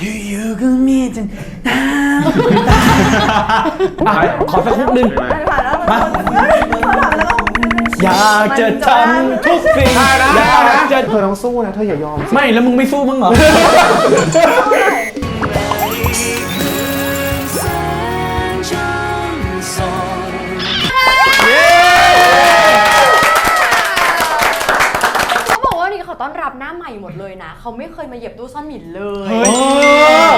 อยู่ๆก็มีจังน้ำตาอะขอสักคุกหนึ่งมาอยากจะทำทุกสิ่งอยากจะเธอต้องสู้นะ เธออย่ายอมไม่แล้วมึงไม่สู้มั้งเหรอ หน้าใหม่หมดเลยนะเขาไม่เคยมาเหยียบตู้ซ่อนหมิ่นเลยเฮ้ย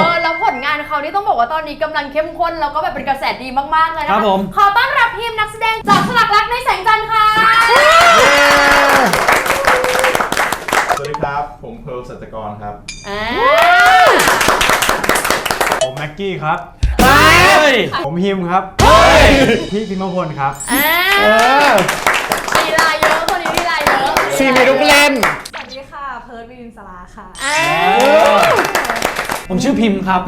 เออแล้วผลงานเขานี่ต้องบอกว่าตอนนี้กำลังเข้มข้นแล้วก็แบบเป็นกระแสดีมากๆเลยนะะครับผม ขอต้อนรับทีมนักแสดงจากสลักรักในแสงจันทร์ค่ะสวัสดีครับ ผมเพิร์ลสัจกรครับ อ่าผมแม็กกี้ครับเฮ้ยผมฮิมครับพี่พิมพลครับอ่าลีลาเยอะคนนี้ลีลาเยอะ ซีมีลูกเล่นสวัสดีค่ะ เพิร์ดวิรินสลาค่ะอ่า ผมชื่อพิมพ์ครับ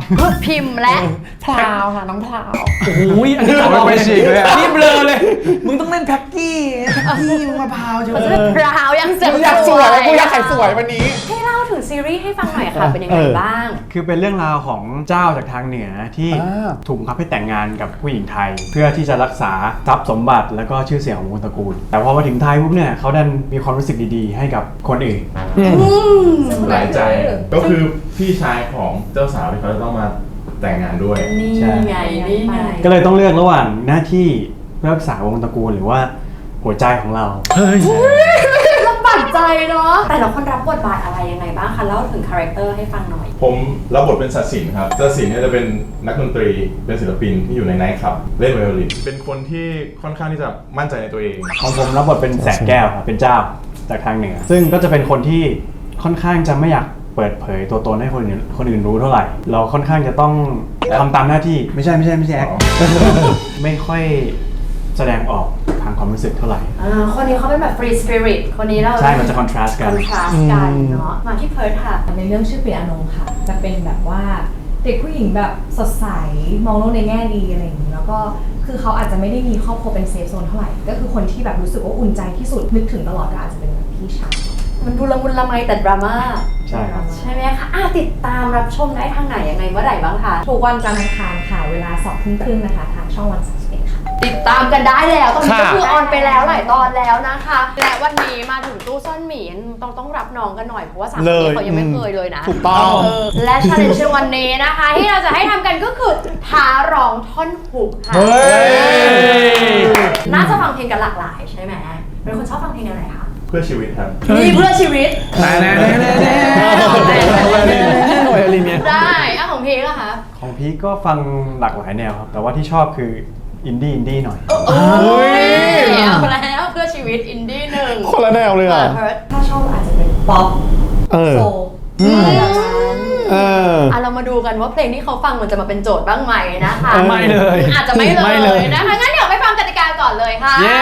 พิมพ์และพลาวค่ะน้องพลาว โอ้ยอันนี้เอาไม่เอาไปไปฉีกเลยอะอันนี้เบลอเลย มึงต้องเล่นแพ็กกี้แพ็กกี้มึงมะพร้าวเชียวมันจะเป็นพราวยังเสร็จกูอยากสวยกูอยากขายสวยวันนี้ ให้เล่าถึงซีรีส์ให้ฟังหน่อยค่ะ เป็นยังไงบ้าง คือเป็นเรื่องราวของเจ้าจากทางเหนือที่อ่า ถูกบังคับให้แต่งงานกับผู้หญิงไทย เพื่อที่จะรักษาทรัพย์สมบัติแล้วก็ชื่อเสียงของวงตระกูล แต่พอมาถึงไทยปุ๊บเนี่ยเขาดันมีความรู้สึกดีๆ ให้กับคนอื่น หลายใจ ก็คือพี่ชายของเจ้าสาวที่เขาจะต้องมาแต่งงานด้วย นี่ใช่ไงนี่ไงก็เลยต้องเลือกระหว่างหน้าที่เพื่อรักษาวงตระกูลหรือว่าหัวใจของเรา เฮ้ย ลำบากใจเนาะแต่ละคนรับบทบาทอะไรยังไงบ้างคะเล่าถึงคาแรคเตอร์ให้ฟังหน่อย ผมรับบทเป็นสัตสินครับสัตสินเนี่ยจะเป็นนักดนตรีเป็นศิลปินที่อยู่ในไนท์คลับเล่นไวโอลินเป็นคนที่ค่อนข้างที่จะมั่นใจในตัวเอง ของผมรับบทเป็นแสงแก้วครับเป็นเจ้าจากทางเหนือซึ่งก็จะเป็นคนที่ค่อนข้างจะไม่อยาก เปิดเผยตัวตนให้คนอื่นคนอื่นรู้เท่าไหร่ เราค่อนข้างจะต้องทำตามหน้าที่ไม่ใช่ไม่ใช่ไม่ใช่แอคอ๋อไม่ค่อยแสดงออกทางความรู้สึกเท่าไหร่ อ่าคนนี้เขาเป็นแบบฟรีสปิริตคนนี้เราใช่มันจะ contrast กันคอนทราสต์กันเนาะมาที่เพิร์ทค่ะ ในเรื่องชื่อเปียอนงค่ะ จะเป็นแบบว่าเด็กผู้หญิงแบบสดใสมองโลกในแง่ดีอะไรอย่างนี้แล้วก็คือเขาอาจจะไม่ได้มีครอบครัวเป็นเซฟโซนเท่าไหร่ ก็คือคนที่แบบรู้สึกว่าอุ่นใจที่สุดนึกถึงตลอดก็อาจจะเป็นแบบพี่ชาย มันดูละมุนละไมแต่ดราม่าใช่ครับ ใช่ไหมคะอะติดตามรับชมได้ทางไหนยังไงเมื่อไหร่บ้างคะ ทุกวันจันทร์อังคารค่ะ เวลาสองทุ่มครึ่งนะคะ ทางช่องวันสามสิบเอ็ดค่ะ ติดตามกันได้แล้วตอนนี้ก็ค่ะคือออนไปแล้วหลายตอนแล้วนะคะ และวันนี้มาถึงตู้ซ่อนหมีต้องต้องรับน้องกันหน่อยเพราะว่าสามคนนี้เขายังไม่เคยเลยนะถูกต้องเออและชาเลนจ์วันนี้นะคะ ที่เราจะให้ทำกันก็คือท้าร้องท่อนฮุกค่ะเฮ้ยน่าจะฟังเพลงกันหลากหลายใช่ไหมเป็นคนชอบฟังเพลงแนวไหนคะเพื่อชีวิตครับมีเพื่อชีวิต แน่แน่แน่แน่แน่หน่วยอะไรเนี่ยได้อะของพีก็คะของพีคก็ฟังหลากหลายแนวครับ แต่ว่าที่ชอบคืออินดี้อินดี้หน่อย โอ้ยเอาแล้วเพื่อชีวิตอินดี้หนึ่งคนละแนวเลยอะเพิร์ทถ้าชอบอาจจะเป็นป๊อปเออโซอืมอะไรแบบนั้นเอออะเรามาดูกันว่าเพลงที่เขาฟังมันจะมาเป็นโจทย์บ้างไหมนะคะไม่เลย อาจจะไม่ไม่เลเลยยนะคะงั้นเดี๋ยวไปฟังกติกาก่อนเลยค่ะเย้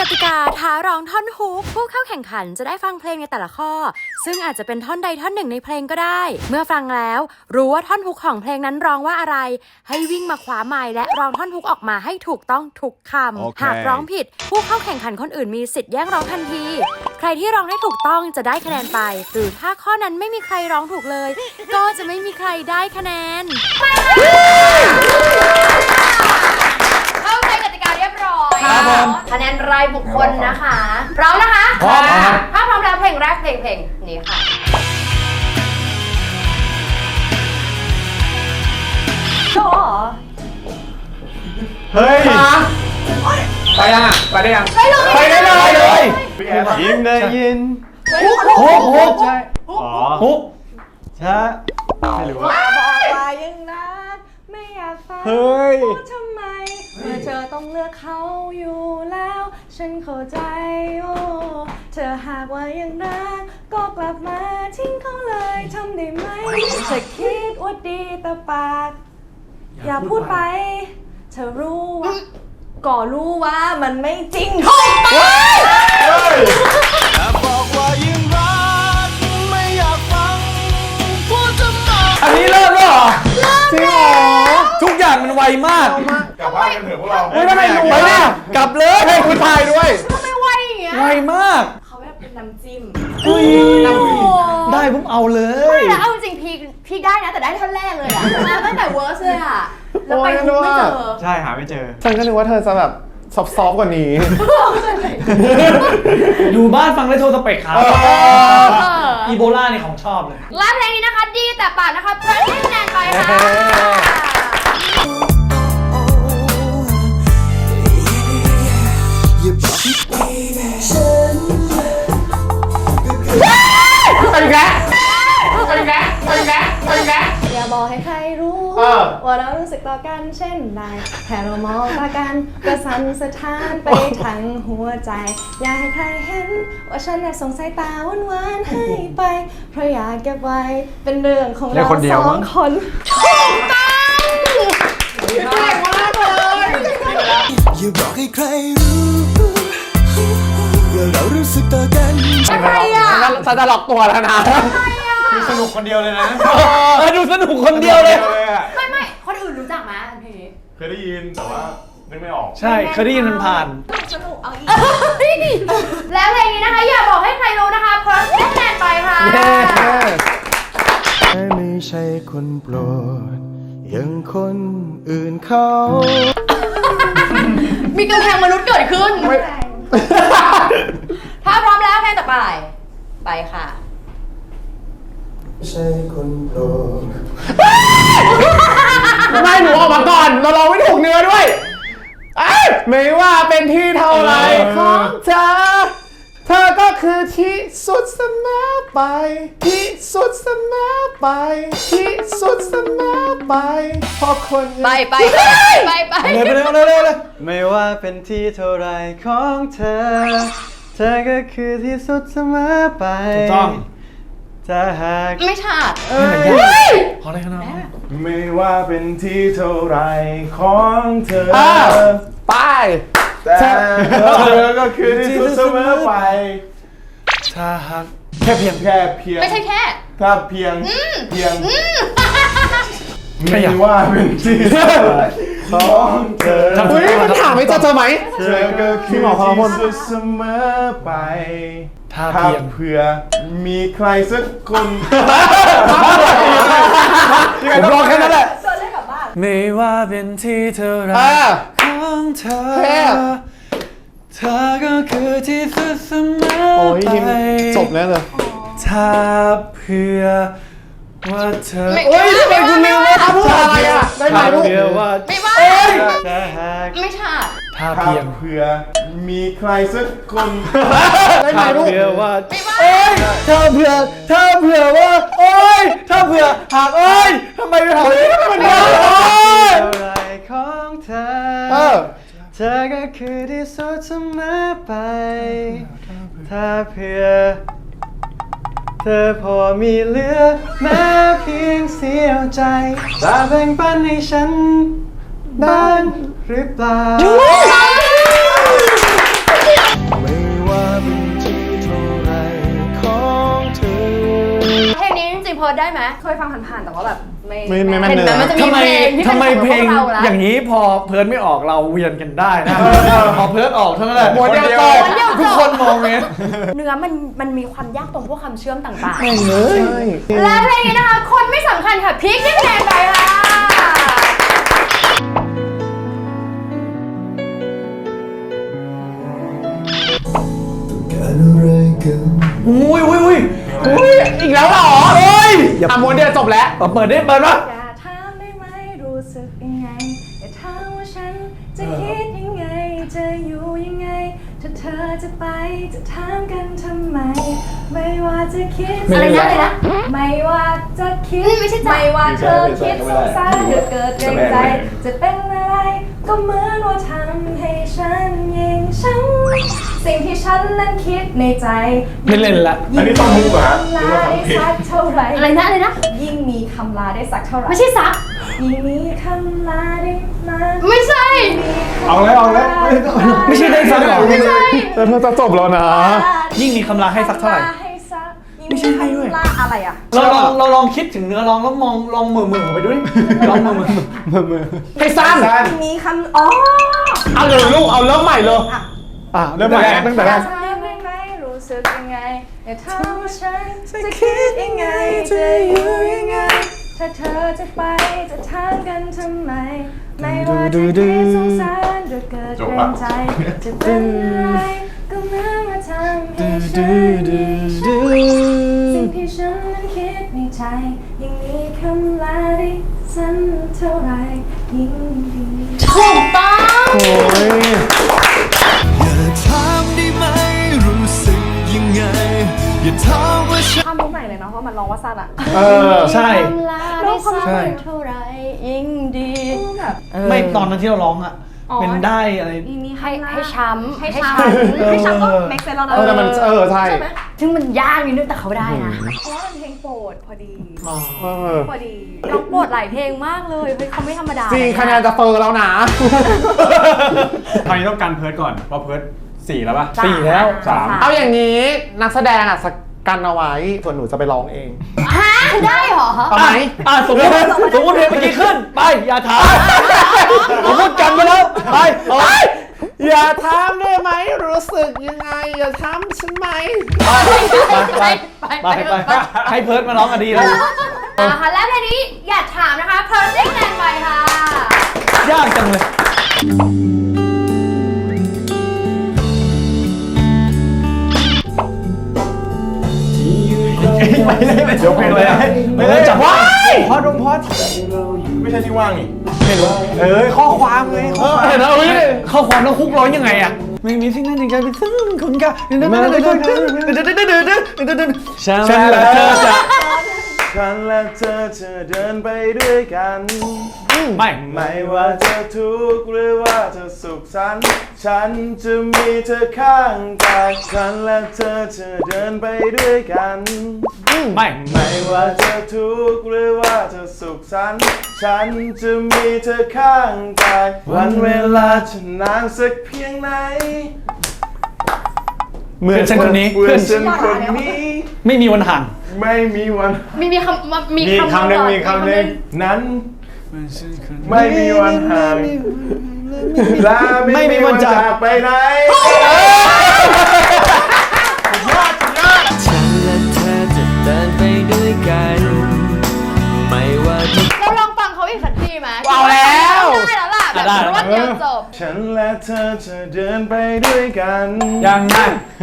กติกาท้าร้องท่อนฮุกผู้เข้าแข่งขันจะได้ฟังเพลงในแต่ละข้อ ซึ่งอาจจะเป็นท่อนใดท่อนหนึ่งในเพลงก็ได้ เมื่อฟังแล้ว รู้ว่าท่อนฮุกของเพลงนั้นร้องว่าอะไร ให้วิ่งมาคว้าไม้และร้องท่อนฮุกออกมาให้ถูกต้องทุกคำหากร้องผิด ผู้เข้าแข่งขันคนอื่นมีสิทธิ์แย่งร้องทันที ใครที่ร้องได้ถูกต้องจะได้คะแนนไป หรือถ้าข้อนั้นไม่มีใครร้องถูกเลย ก็จะไม่มีใครได้คะแนน เข้าใจกติกาเรียบร้อย ครับผม คะแนนรายบุคคลนะคะพร้อมนะคะพร้อมครับ ถ้าพร้อมแล้วเพลงแรกเพลงเพลงนี้ค่ะ โชว์เหรอเฮ้ย ไปยังอะไปได้ยังไปเลยไปได้เลยเลยพี่แอฟยิงได้ยินฮุกฮุกใช่อ๋อฮุกใช่ไม่รู้ว่าบอกว่ายังรักไม่อยากฟังเฮ้ย พูดทำไมเมื่อเธอต้องเลือกเขาอยู่แล้ว ฉันเข้าใจโอ้เธอหากว่ายังรัก ก็กลับมาทิ้งเขาเลยทำได้ไหมเธอคิดว่าดีแต่ปาก อย่าพูดไป เธอรู้ว่าก็รู้ว่ามันไม่จริงถูกต้องบอกว่ายังรักไม่อยากฟังพูดทำไมอันนี้เริ่มแล้วเหรอจริงเหรอทุกอย่างมันไวมากก ลับบ้านกันเถอะพวกเราเฮ้ยทำไมรู้วะเนี่ยกลับเลยให้คุณทายด้วยทำไมไวอย่างเงี้ยไวมาก เขาแบบเป็นน้ำจิ้มเฮ้ยได้ปุ๊บเอาเลไม่ย แล้วเอาจริงๆพีกพีกได้นะแต่ได้ท่อนแรกเลยอะมาตั้งแต่เวอร์สเลยอะแล้วไปทุกไม่เจอใช่หาไม่เจอ ฉันก็นึกว่าเธอจะแบบซอฟต์ๆกว่านี้ อยู่บ้านฟังได้โทรสเปกครับ เอออีโบลานี่ของชอบเลย และเพลงนี้นะคะดีแต่ปากนะคะเพื่อนให้คะแนนไปค่ะ อย่าบอกให้ใครรู้เออ ว่าเรารู้สึกต่อกันเช่นใดแค่เรามองตากันก็สั่นสะท้านไปทั้งหัวใจ อยากให้ใครเห็น ว่าฉันอยากส่งสายตาหวานๆให้ไป เพราะอยากเก็บไว้เป็นเรื่องของเรื่อเรางคนเดียวสอมั้งงคนอย่าบอกให้ใครรู้ว่าเรารู้สึกต่อกันทำไมอะฉันจะหลอกตัวแล้วนะ สนุกคนเดียวเลยนะเออดูสนุกคนเดียวเลยไม่ไม่คนอื่นรู้จักไหมเพลงนี้เคยได้ยินแต่ว่านึกไม่ออก ใช่เคยได้ยินมันผ่าน สนุกเอาอีก แล้วเพลงนี้นะคะอย่าบอกให้ใครรู้นะคะเพิ่มคะแนนไปค่ะไม่ใช่คนโปรดอย่างคนอื่นเขา มีกำแพงมนุษย์เกิดขึ้น ถ้าพร้อมแล้วเพลงต่อไป ไปค่ะไม่ ใช่คนโปรดไม่หนูออกมาก่อน เราร้องไม่ถูกเนื้อด้วยเอ้ยไม่ว่าเป็นที่เท่าไรของเธอ เธอก็คือที่สุดเสมอไป ที่สุดเสมอไป ที่สุดเสมอไปเพราะคนไปไปไปไปเลยไปเลยเอาเลยเลยเลยไม่ว่าเป็นที่เท่าไรของเธอ เธอก็คือที่สุดเสมอไป ถูกต้อง จะหากไม่ฉาดขอเลยขนาดนั้นไม่ว่าเป็นที่เท่าไรของเธออะไป แต่เธอก็คือที่สุดเสมอไป ถ้าหากแค่เพียงแค่เพียง ไม่ใช่แค่ ถ้าเพียงเพียงไม่ไม่อยากว่าเป็นที่เท่าไรของเธอเฮ้ยมันถามไม่เจอเจอไหมเธอก็คือพี่หมอพลพลที่สุดเสมอไป ถ้าถ้าเพียงเผื่อมีใครสักคนผมรอแค่นั้นแหละไม่ว่าเป็นที่เท่าไรอ่าของเธอแค่เธอก็คือที่สุดเสมอโอ้ยไปทีมจบแน่เลย ถ้าเพื่อว่าเธอไม่เฮ้ยทำไมคุณลืมว่าเขาพูดอะไรอะได้ไหมถ้าลูกเพื่อว่าไม่ว่า จะหาก ไม่ฉาด ถ้าถ้าเพียง เผื่อมีใครสักคนได้ไหมถ้าลูกเพื่อว่าไม่ว่าเอ้ยถ้าเผื่อถ้าเผื่อว่าโอ้ยถ้าเผื่อหากเอ้ยทำไมไม่ทำนี้มันยากโอ้ยเท่าไรของเธอเออเธอก็คือที่สุดเสมอไป ถ้าเพื่อเธอพอมีเหลือแม้เพียงเสียวใจจะแบ่งปันให้ฉันบ้าง หรือเปล่า ไม่ว่าเป็นที่เท่าไรของเธอ เพลงนี้จริงๆเพิร์ดได้ไหมเคยฟังผ่านๆแต่ว่าแบบไม่ไม่ไม่แม่นเห็นเนื้ไหมอมันจะมีทำไมเพลงที่ทำไมเป็นเพลงของเราละอย่างนี้พอเพิร์ดไม่ออกเราเวียนกันได้นะพอเพิร์ดออกเท่านั้นแหละม้วนเดียวจบม้วนเดียวจบทุกคนมองไงเนื้อมันมันมีความยากตรงพวกคำเชื่อมต่างใช่ๆและเพลงนี้นะคะ คนไม่สำคัญค่ะพีคที่คะแนนไปค่ะ อะไรกันอุ้ยอุ้ยอุ้ยอุ้ยอีกแล้วเหรอเฮ้ยอะม้วนเดียวจบแล้วเปิดได้เปิดวะอย่าถามได้ไหมรู้สึกยังไงอย่าถามว่าฉันจะคิดยังไง จะอยู่ยังไง ถ้าเธอจะไปจะถามกันทำไม ไม่ว่าจะคิดอะไรนะอะไรนะไม่ว่าจะคิดนี่ไม่ใช่จ้ะไม่ว่าเธอคิดสงสารหรือเกิดเกรงใจ จะเป็นอะไร ก็เหมือนว่าทำให้ฉันยิ่งช้ำสิ่งที่ฉันนั้นคิดในใจไม่เล่นละ อันนี้ต้องมุกเหรอฮะลาได้สักเท่าไหร่อะไรนะอะไรนะยิ่งมีคำลาได้สักเท่าไหร่ไม่ใช่ซัก ยิ่งมีคำลาได้มากไม่ใช่ เอาเลยเอาเลยไม่ใช่ได้สักหรอไม่ใช่แต่เธอจะจบแล้วนะ ยิ่งมีคำลาให้สักเท่าไหร่ให้สักยิ่งไม่ใช่ให้ด้วยคำลา อะไรอะ เราลองเราลองคิดถึงเนื้อลองแล้วมองลองมือมือไปด้วยลองมือมือมือมือให้สั้นมีคำอ๋อเอาเลยลูกเอาเริ่มใหม่เลยอะเริ่มใหม่ตั้งแต่แรกถามได้ไหมรู้สึกยังไงอย่าถามว่าฉันจะคิดยังไงจะอยู่ยังไงถ้าเธอจะไปจะถามกันทำไมไม่ว่าจะคิดสงสารหรือเกิดเกรงใจจะเป็นอะไร ก็เมื่อมาทำให้ฉันดีสิ่งที่ฉันนั้นคิดในใจยังมีคำลาได้สั้นเท่าไรยิ่งดีถูกต้องอย่าถามได้ไหมรู้สึกยังไง อย่าถามว่าฉันข้ามมุกไหนเลยเนาะเพราะมันร้องว่าสั้นอะเออใช่ คำลาได้สั้นเท่าไรยิ่งดีแบบไม่ตอนนั้นที่เราร้องอะ อ๋อ เป็นได้อะไรมีมีให้ข้างน้าให้ช้ำให้ให้ช้ำช้ำ ให้ช้ำก็เมคเซนแล้วนะเออแต่มันเออใช่ใช่ไหมซึ่งมันยากนิดนึงแต่เขาได้นะเพราะว่ามันเพลงโปรดพอดีเออพอดีน้องโปรดหลายเพลงมากเลยเฮ้ยเขาไม่ธรรมดาจริงเลยคะแนนจะเฟอร์แล้วนะคราวนี้ต้องการเพิร์ดก่อนเพราะเพิร์ดสี่แล้วป่ะสี่แล้วสาม เอาอย่างนี้นักแสดงอะสกันเอาไว้ส่วนหนูจะไปร้องเองฮะ ได้เหรอ เอาไหมอะสมมติสมมติเพลงเมื่อกี้ขึ้น ไป อย่าถามสมมติกันไปแล้ว ไปเอาอย่าถามได้ไหมรู้สึกยังไง อย่าถามฉันไหมไปไปไปไปไปให้เพิร์ดมาร้องกันดีแล้วนะคะและเพลงนี้อยากถามนะคะเพ r ร์ e แ t นไปค่ะ ยากจังเลย เดี๋ยวเพลงอะไรอะไม่ได้จับว่าพอดงพอดไม่ใช่ที่ว่างนี่เอ้ยข้อความไงข้อความเห็นแล้วอุ้ยเข้าความต้องคุกร้องยังไงอะไม่มีสิ่งนั้นจริงใจเป็นซึ่งคุณก็ฉันและเธอจะ ฉันและเธอจะเดินไปด้วยกัน ไม่ไม่ว่าจะทุกข์หรือว่าจะสุขสันต์ฉันจะมีเธอข้างกายฉันและเธอจะเดินไปด้วยกัน ไม่ไม่ว่าจะทุกข์หรือว่าจะสุขสันต์ฉันจะมีเธอข้างกายวันเวลาจะนานสักเพียงไหนเพื่อนฉันคนนี้เพื่เพื่ออนนฉันคนนี้ไม่มีวันห่าง ไม่มีวันมีมีคำมามีมีคำคำหนึ่งมีคำหนึ่งนั้น ไม่มีวันห่างและไม่ไม่มีมีวัวันนจากจากไปไหนฉัน รวดเดียวจบ ฉันและเธอจะเดินไปด้วยกันยังไง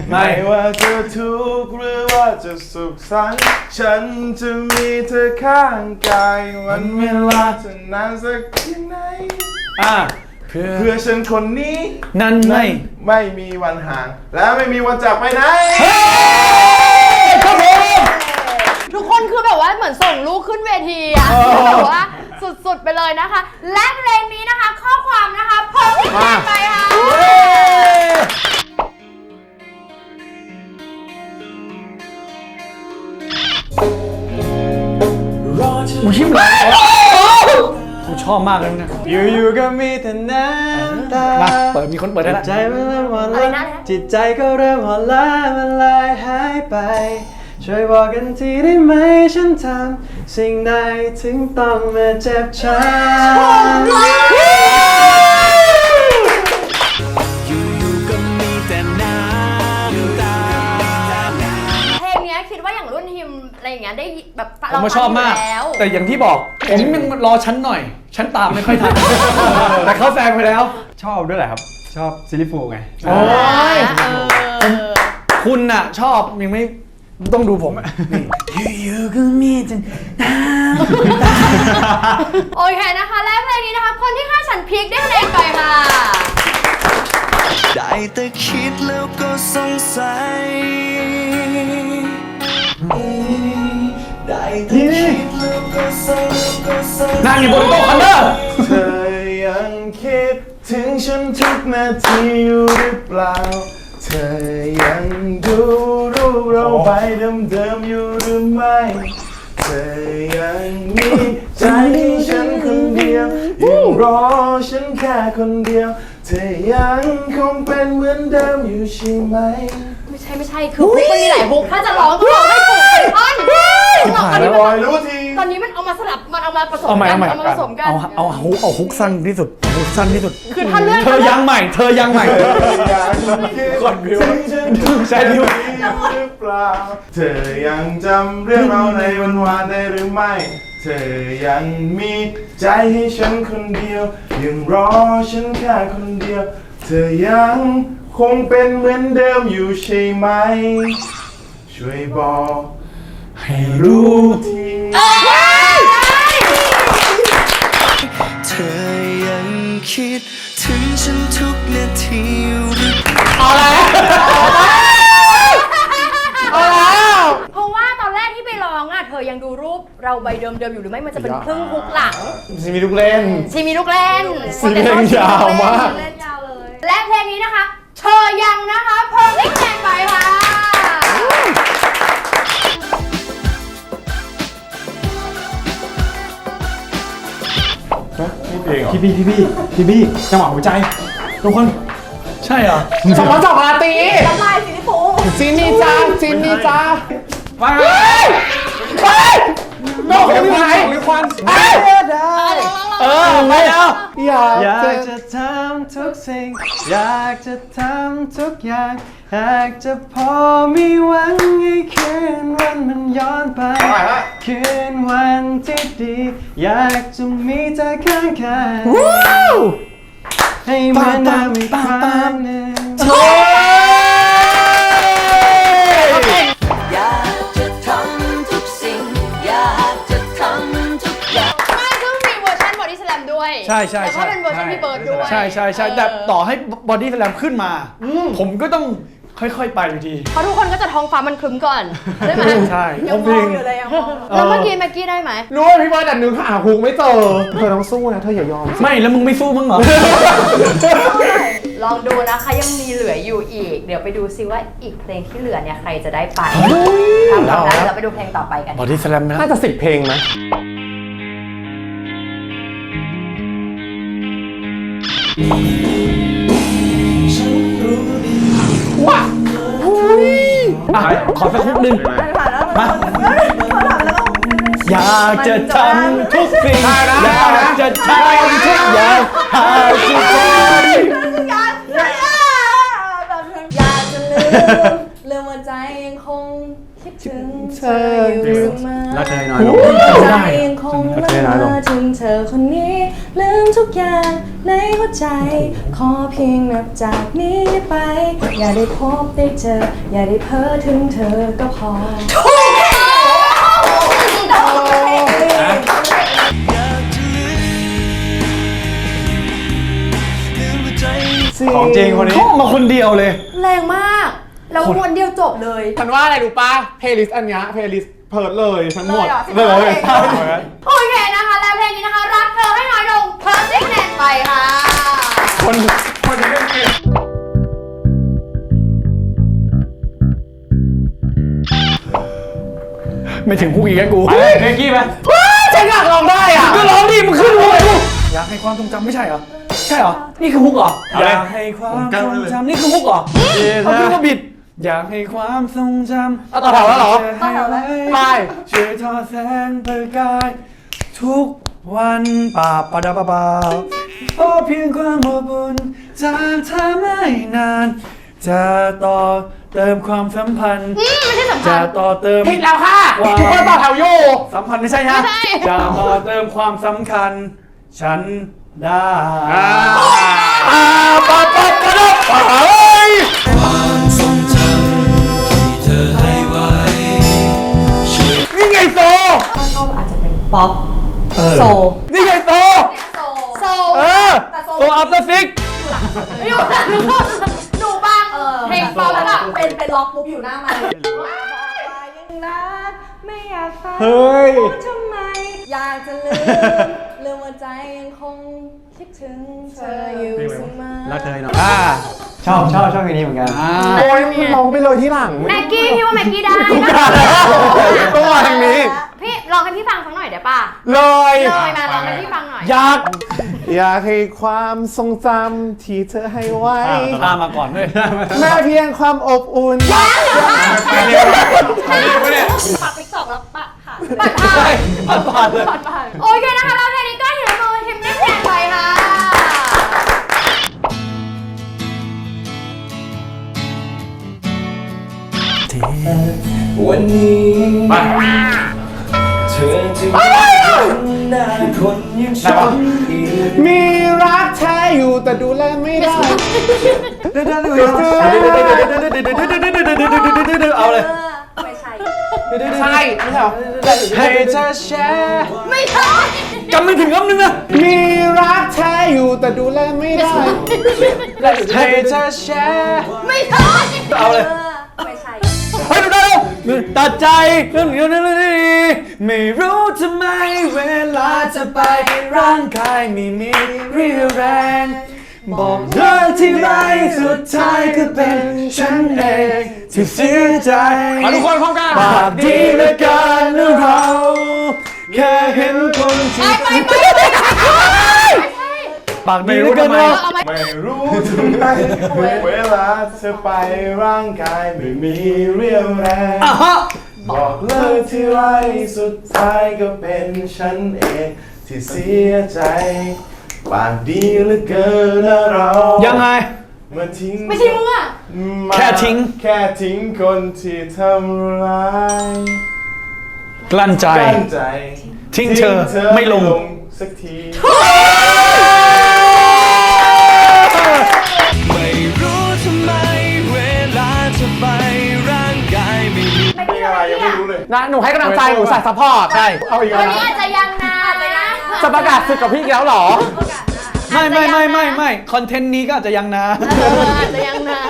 ไม่ ไม่ว่าจะทุกข์หรือว่าจะสุขสันต์ฉันจะมีเธอข้างกายวันเวลาจะนานสักเพียงไหน อะเพื่อเพื่อฉันคนนี้นั่นไม่ไม่มีวันห่าง และไม่มีวันจากไปไหน ครับผม ทุกคนคือแบบว่าเหมือนส่งลูกขึ้นเวทีอะแบบว่า สุดๆ ไปเลยนะคะ และเพลงนี้นะคะ ข้อความนะคะเพิ่มอีกแนนไปค่ะ อุ้ยชิมเลยกูชอบมากเลยนะอยู่ๆก็มีแต่น้ำตามาเปิดมีคนเปิดได้ละ ใจมันเริ่มอ่อนอะไรนะล้าจิตใจก็เริ่มอ่อนล้ามันลายหายไป ช่วยบอกกันทีได้ไหมฉันทำสิ่งใดถึงต้องมาเจ็บช้อยู่ๆก็มีแต่น้ำตาเพลงเนี้ยคิดว่าอย่างรุ่นฮิมอะไรอย่างเงี้ยได้แบบผมก็ชอบมากเรฟังยู่แล้ว แต่อย่างที่บอก ผมยังรอชั้นหน่อย ชั้นตามไม่ค่อยทัน แต่เขาแซงไปแล้วำชอบด้วยแหละครับ ชอบซิลิฟูไง โอ้ยเออคุณน่ะ ชอบยังไม่ ต้องดูผมอยู่ๆก็มีแต่น้ำตาโอเคนะคะและเพลงนี้นะคะ คนที่ฆ่าฉันพีคได้คะแนนไปค่ะได้แต่คิดแล้วก็สงสัยได้แต่คิดแล้วก็สงสัยนั่งอยู่บนโต๊ะคันเดอร์เธอยังคิดถึงฉันทุกนาทีอยู่หรือเปล่า เธอยังดูรูป เราใบเดิมๆอยู่หรือไม่เธอยังมีใจให้ฉันคนเดียวยังรอฉันแค่คนเดียว เธอยังคงเป็นเหมือนเดิมอยู่ใช่ไหม ไม่ใช่ไม่ใช่คือฮุกมันมีหลายฮุกถ้าจะร้องก็ร้องให้ถูกเป็นท่อน ร้องอันนี้ปล่อยรู้ที ตอนนี้มันเอามาสลับ มันเอามาผสมเอาใหม่กัเอาใหม่เอามาผสมกัน เอาเอาฮุกเอาฮุกสั้นที่สุดเอาฮุกสั้นที่สุด คือถ้าเลื่อนเธอยังใหม่ เธอยังใหม่ก่อนวิวใช่วิว หรือเปล่า เธอยังจำเรื่องเราในวันวานได้หรือไม่ เธอยังมีใจให้ฉันคนเดียว ยังรอฉันแค่คนเดียว เธอยังคงเป็นเหมือนเดิมอยู่ใช่ไหม ช่วยบอก ให้รู้ทีเธอยังคิดถึงฉันทุกนาทีหรือเพราะว่าตอนแรกที่ไปร้องอะเธอยังดูรูปเราใบเดิมๆอยู่หรือไม่มันจะเป็นครึ่งฮุกหลังจะมีลูกเล่น ชีมีลูกเล่นชีเพลงยาวมาก เล่นยาวเลย และเพลงนี้นะคะ เธอยังนะคะเพอร์เฟกต์แนไปค่ะพี่บี้พี่บี้พี่บี้จังหวะหัวใจ ทุกคน ใช่เหรอสองวันสองราตรีน้ำลายสีชมพูจินนี่จ้าจินนี่จ้าไปเฮ้ยโน้ตอยู่ไหนควันเอ้ยเออไปแล้วอยากอยากจะจะทำทุกสิ่ง อยากจะทำทุกอย่าง หากจะพอมีหวังให้คืนวันมันย้อนไปคืนวันที่ดี อยากจะมีเธอข้างกายให้มันนำอีกครั้งหนึ่ง อยากจะทำทุกสิ่ง อยากจะทำทุกอย่างไม่ซึ่งมีเวอร์ชันบอดี้สแลมด้วยใช่ใช่แต่ใช่ก็เป็นเวอร์ชันพี่เบิร์ดด้วยใช่ใช่ใช่แต่ต่อให้บอดี้สแลมขึ้นมา ผมก็ต้อง ค่อยๆ ไปอยู่ดี เพราะทุกคนก็จะท้องฟ้ามันครึ้มก่อน ใช่ไหมใช่ยังมองอยู่เลยยังมองแล้วเมื่อกี้แม็กกี้ได้ไหม รู้ว่าพี่เบิร์ดแต่นึกหาฮุกไม่เจอ เธอต้องสู้นะ เธออย่ายอม ไม่ แล้วมึงไม่สู้มั้งเหรอ ลองดูนะคะยังมีเหลืออยู่อีก เดี๋ยวไปดูซิว่าอีกเพลงที่เหลือเนี่ยใครจะได้ไปทำต่อได้เราไปดูเพลงต่อไปกัน บอดี้สแลมนะน่าจะสิบเพลงไหม ว้าอะขอสักฮุกหนึ่งผ่านแล้วมาเฮ้ยเขาถามไปแล้วก็อยากจะทำทุกสิ่งได้นะอยากจะทำทุกอย่างหากจะพออยากจะลืมลืมว่าใจยังคงคิดถึง เธออยู่เสมอรักเธอให้น้อยลงใจยังคงละเมอถึงเธอคนนี้ ลืมทุกอย่างในหัวใจ ขอเพียงนับจากนี้ไป อย่าได้พบได้เจอ อย่าได้เพ้อถึงเธอก็พอของจริงคนนี้ท่องมาคนเดียวเลย แรงมาก แล้ววนเดียวจบเลย ฉันว่าอะไรรู้ป่ะเพลย์ลิสต์อันเนี้ยเพลย์ลิสต์เพิร์ดเลยทั้งหมดเลยเหรอเลยโอเคนะคะ และเพลงนี้นะคะ รักเธอให้น้อยลงเพอร์เฟกต์แนไปค่ะ คนคนจะเล่นเกมไม่ถึงฮุกอีกแล้วกูไปเบกกี้ไปฉันอยากลองได้อะ ก็ร้องดิมึงขึ้นฮุกเลยกูอยากให้ความทรงจำไม่ใช่เหรอ ใช่เหรอ นี่คือฮุกเหรอเอาอเลยยากให้ความทรงจำนี่คือฮุกเหรอ เอาเพื่อว่าบิด อยากให้ความทรงจำเอาต่อแถวแล้วเหรอให้ไว้ไปช่วยทอดแสงประกาย ทุกวันป่าปะดาปะปาเพราะเพียงความอบอุ่นจากเธอไม่นาน จะต่อเติมความสัมพันธ์ อืมไม่ใช่สำคัจะญต่อเติม ผิดแล้วค่ะว้าว ทุกคนต่อแถวอยู่สัมพันธ์ไม่ใช่ฮะไม่ใช่ จะต่อเติมความสำคัญ ฉันได้ อ่าอ่าปะปะปะดาปะเฮ้ย ไงโซชอบอาจจะเป็นป๊อปเออ โซนี่ไงโซ โซเออ โซอัพเตอร์ซิก อยู่หลังหนูบ้างเออเพลงป๊อปแล้วแบบเป็นเป็นล็อกปุ๊บอยู่หน้าไมค์ยังรักไม่อยากฟังเฮ้ยพูดทำไมอยากจะลืม ลืมว่าใจยังคงคิดถึงเธออยู่เสมอรักเธอให้น้อยอ่าชอบชอบชอบเพลงนี้เหมือนกันโอ้ยมันลองไปเลยที่หลังแม็กกี้พี่ว่าแม็กกี้ได้นะต้องมาทางนี้ พี่ลองให้พี่ฟังสักหน่อยได้ป่ะเลยเลยมาลองให้พี่ฟังหน่อยอยากอยากให้ความทรงจำที่เธอให้ไว้ตามมาก่อนด้วยแม่เพียงความอบอุ่นปักติ๊กตอกแล้วปะหาปัดผ่านผ่านผ่านเลยปัดผ่านโอเคนะคะแล้วเพล วันนี้เธอจะไม่หน้าคนยังชอบอีกมีรักแท้อยู่แต่ดูแลไม่ได้เอาเลยไม่ใช่ใช่ไม่ใช่เหรอให้เธอแชร์ไม่ใช่จำไม่ถึงคำนึงนะมีรักแท้อยู่แต่ดูแลไม่ได้ให้เธอแชร์ไม่ใช่เอาเลยไม่ใช่เฮ้ยดูได้แล้ว ตัดใจเรื่องเดียวนั่นเลยไม่รู้ทำไมเวลาจะไปร่างกายไม่มีเรี่ยวแรง บอกเธอที่ไรสุดท้ายก็เป็นฉันเองที่เสียใจมาทุกคนพร้อมกันปากดีเหลือเกินนะเรา แค่เห็นคนที่ ไปไปไปไปไม่ใช่ปากดีเหลือเกินเราเอาไหมไม่รู้ทำไมเวลาเธอไปร่างกายไม่มีเรี่ยวแรง อะฮะบอกเลิกที่ไรสุดท้ายก็เป็นฉันเองที่เสียใจปากดีเหลือเกินนะเรายังไง มาทิ้งไม่ใช่มึงอะมาแค่ทิ้ง แค่ทิ้งคนที่ทำร้ายกลั้นใจ ตั้งใจทิ้งเธอไม่ลง สักที นะหนูให้กำลังใจหนูใส่ซัพพอร์ตใช่เอาอีกวัแล้นวนี้นะอาจจะยังนะจะประกาศศึกกับพี่อีกแล้วเหรอ ไม่ไม่ไม่ไม่ไม่คอนเทนต์นี้ก็อาจจะยังนะ เอออาจจะยังนะ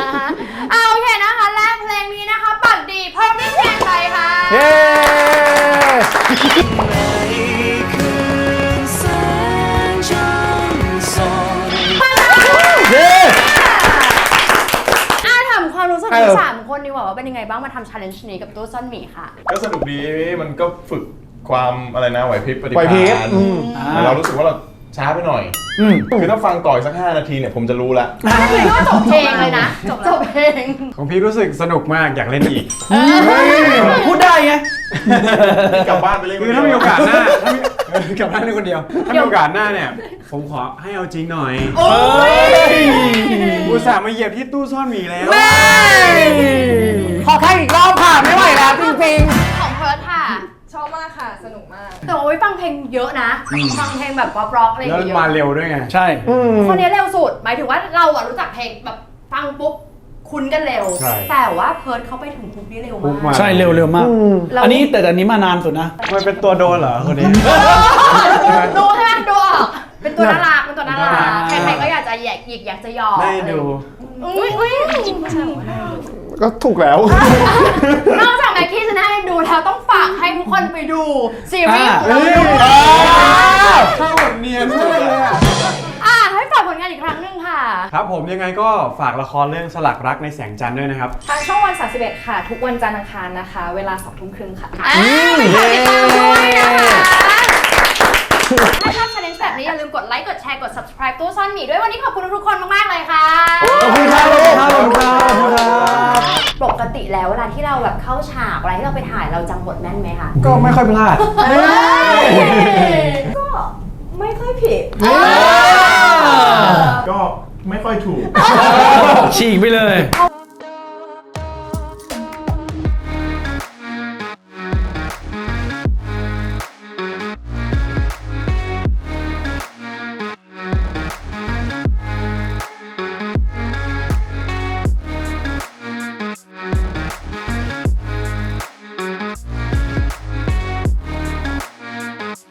เอาโอเคนะคะและเพลงนี้นะคะ ปักดีเพิ่มได้แข่งไปค่ะ เย้ นดีกว่าว่าเป็นยังไงบ้างมาทำ challenge นี้กับตู้ซ่อนหมีค่ะ ก็สนุกดีมันก็ฝึกความอะไรนะไหวพริบปฏิไหวภาพริบณอืมแต่เรารู้สึกว่าเรา ช้าไปหน่อย อืมคือถ้าฟังต่ออีกสัก 5 นาทีเนี่ยผมจะรู้แล้วคือว่าจบเพลงเลยนะจบจบเพลงของพี่รู้สึกสนุกมากอยากเล่นอีกพูดได้ไงกลับบ้านไปเล่นคือถ้ามีโอกาสหน้าถ้ามีกับนั่งในคนเดียว ถ้ามีโอกาสหน้าเนี่ย ผมขอให้เอาจริงหน่อยโอ้ยอุตส่าห์มาเหยียบที่ตู้ซ่อนหมีแล้วขอแค่อีกรอบค่ะไม่ไหวแล้วจริงของเพิร์ทค่ะ ชอบมากค่ะ สนุกมาก แต่ว่าฟังเพลงเยอะนะฟังเพลงแบบป๊อปร็อกอะไรอย่างแล้วเงี้ยมาเยอะเร็วด้วยไง ใช่ๆอืม คนนี้เร็วสุด หมายถึงว่าเราอะรู้จักเพลงแบบฟังปุ๊บคุ้นกันเร็ว ใช่แต่ว่าเพิร์ทเขาไปถึงปุ๊บนี่เร็วปุ๊บมากมาใช่เร็วเร็วมากเราอันนี้แต่อันนี้มานานสุดนะ มันเป็นตัวโดนเหรอคนนี้ ดูใช่ไหมดูออกเป็นตัวน่ารักเป็นตัวน่ารักน่ารัก ใครๆก็อยากจะแยกหยิกอยากจะหยอกได้ดู อุ้ยอุ้ย ก็ถูกแล้ว นอกจากแม็กกี้จะได้ดูแล้วต้องฝากให้ทุกคนไปดูซีรีส์อ่าของเราด้วยเข้าเนียนเลยอะ อ่าให้ฝากผลงานอีกครั้งหนึ่งค่ะ ครับผมยังไงก็ฝากละครเรื่องสลักรักในแสงจันทร์ด้วยนะครับ ทางช่องวัน 31 ค่ะ ทุกวันจันทร์อังคารนะคะ เวลา2ทุ่มครึ่งค่ะอ่าไปฝากติดตามด้วยนะคะถ้าชอบ challenge แบบนี้อย่าลืมกดไลค์ กดแชร์ กด subscribe ตู้ซ่อนหมีด้วยวันนี้ขอบคุณทุกๆคนมากๆเลยค่ะ ขอบคุณครับขอบคุณครับขอบคุณครับ ปกติแล้วเวลาที่เราแบบเข้าฉากอะไรที่เราไปถ่ายเราจำบทแม่นไหมคะก็ไม่ค่อยพลาด ก็ไม่ค่อยผิด ก็ไม่ค่อยถูก ฉีกไปเลย เพราะ